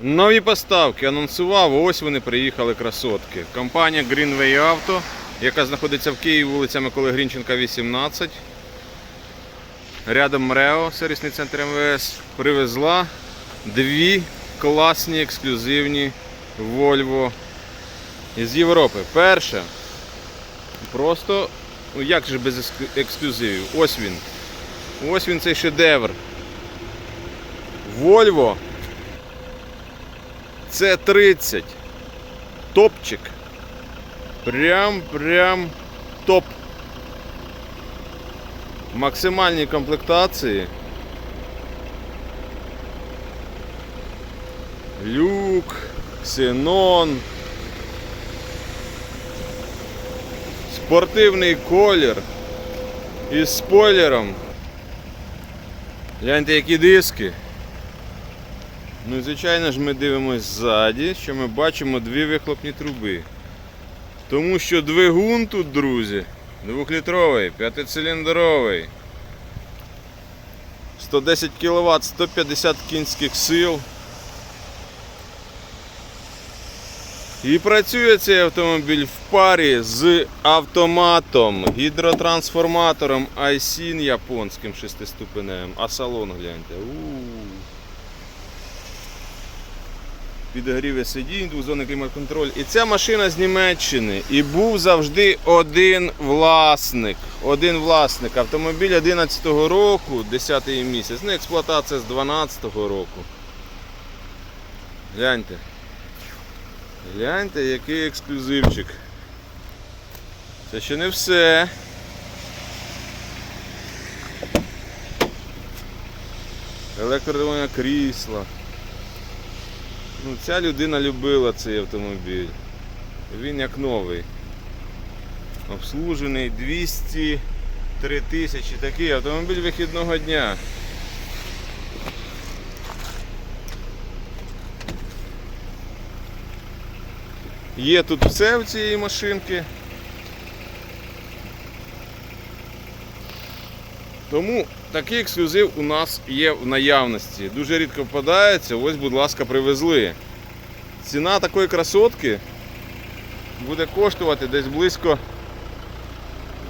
Нові поставки анонсував, ось вони приїхали красотки. Компанія Greenway Auto, яка знаходиться в Києві, вулиця Миколи Грінченка, 18. Рядом МРЕО, сервісний центр МВС, привезла дві класні ексклюзивні Volvo із Європи. Перша. Просто, ну як же без ексклюзивів? Ось він. Ось він цей шедевр. Volvo це 30. Топчик. Прям, прям топ. В максимальній комплектації. Люк, ксенон. Спортивний колір. Із спойлером. Гляньте, які диски. Ну і звичайно ж ми дивимось ззаді, що ми бачимо дві вихлопні труби. Тому що двигун тут, друзі, двохлітровий, п'ятициліндровий. 110 кВт, 150 кінських сил. І працює цей автомобіль в парі з автоматом, гідротрансформатором Айсін японським шестиступеневим. А салон гляньте. У-у-у. Підогріве сидінь, двозонний клімат-контроль. І ця машина з Німеччини. І був завжди один власник. Один власник. Автомобіль 11-го року, 10-й місяць. Ну, експлуатація з 12-го року. Гляньте. Гляньте, який ексклюзивчик. Це ще не все. Електродиване крісла. Ну, ця людина любила цей автомобіль. Він як новий. Обслужений 203 тисячі. Такий автомобіль вихідного дня. Є тут все в цієї машинки. Тому такий ексклюзив у нас є в наявності. Дуже рідко впадається. Ось, будь ласка, привезли. Ціна такої красотки буде коштувати десь близько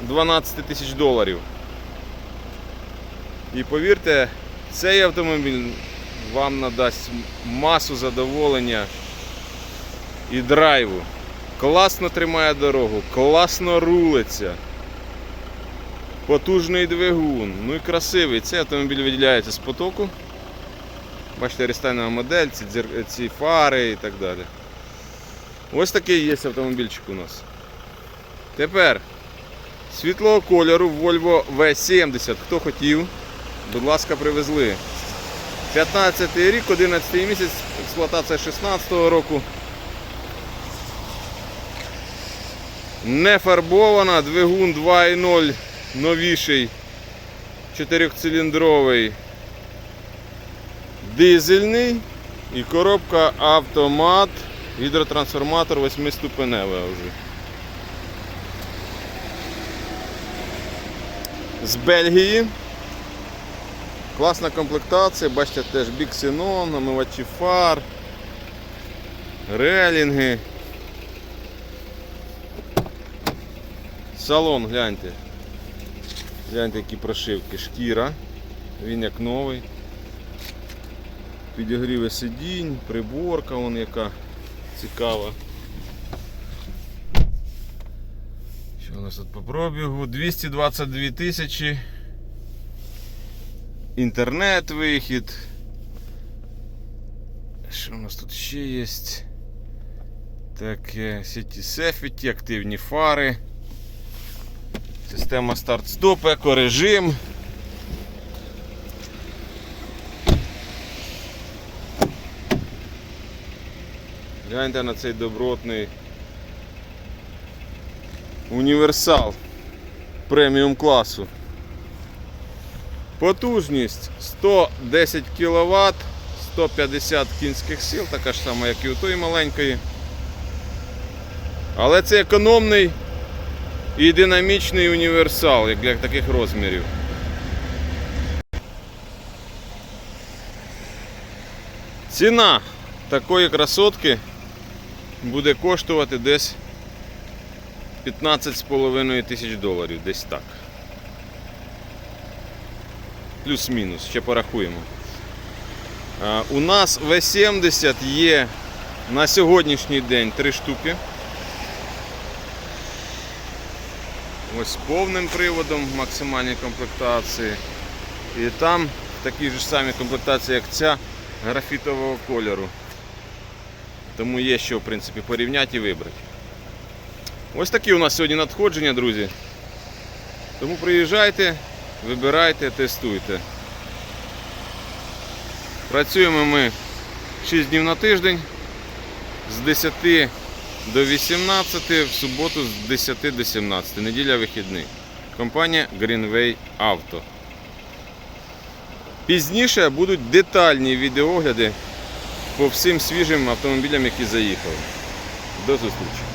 12 тисяч доларів. І повірте, цей автомобіль вам надасть масу задоволення і драйву. Класно тримає дорогу, класно рулиться. Потужний двигун, ну і красивий. Цей автомобіль виділяється з потоку. Бачите, рестайльна модель, ці, дзер- ці фари і так далі. Ось такий є автомобільчик у нас. Тепер світлого кольору Volvo V70. Хто хотів, будь ласка, привезли. 15 рік, 11 місяць, експлуатація 16 року. Не фарбована, двигун 2.0 новіший, 4-циліндровий, дизельний і коробка автомат, гідротрансформатор 8-ступенева вже. З Бельгії. Класна комплектація, бачите, теж біксенон, намивачі фар, релінги. Салон, гляньте. Гляньте, які прошивки. Шкіра. Він як новий. Підігріве сидінь, приборка вон яка цікава. Що у нас тут по пробігу? 222 тисячі. Інтернет вихід. Що у нас тут ще є? Таке сіті сефіті, активні фари. Система старт-стоп, екорежим. Гляньте на цей добротний універсал преміум класу. Потужність 110 кВт, 150 кінських сил, така ж сама, як і у тої маленької. Але це економний і динамічний універсал, як для таких розмірів. Ціна такої красотки буде коштувати десь 15,5 тисяч доларів, десь так. Плюс-мінус, ще порахуємо. У нас В70 є на сьогоднішній день три штуки. Ось з повним приводом в максимальній комплектації. І там в такій ж самій комплектації, як ця, графітового кольору. Тому є що в принципі порівняти і вибрати. Ось такі у нас сьогодні надходження, друзі. Тому приїжджайте, вибирайте, тестуйте. Працюємо ми 6 днів на тиждень з 10 до 18, в суботу з 10 до 17, неділя вихідний. Компанія Greenway Auto. Пізніше будуть детальні відеогляди по всім свіжим автомобілям, які заїхали. До зустрічі!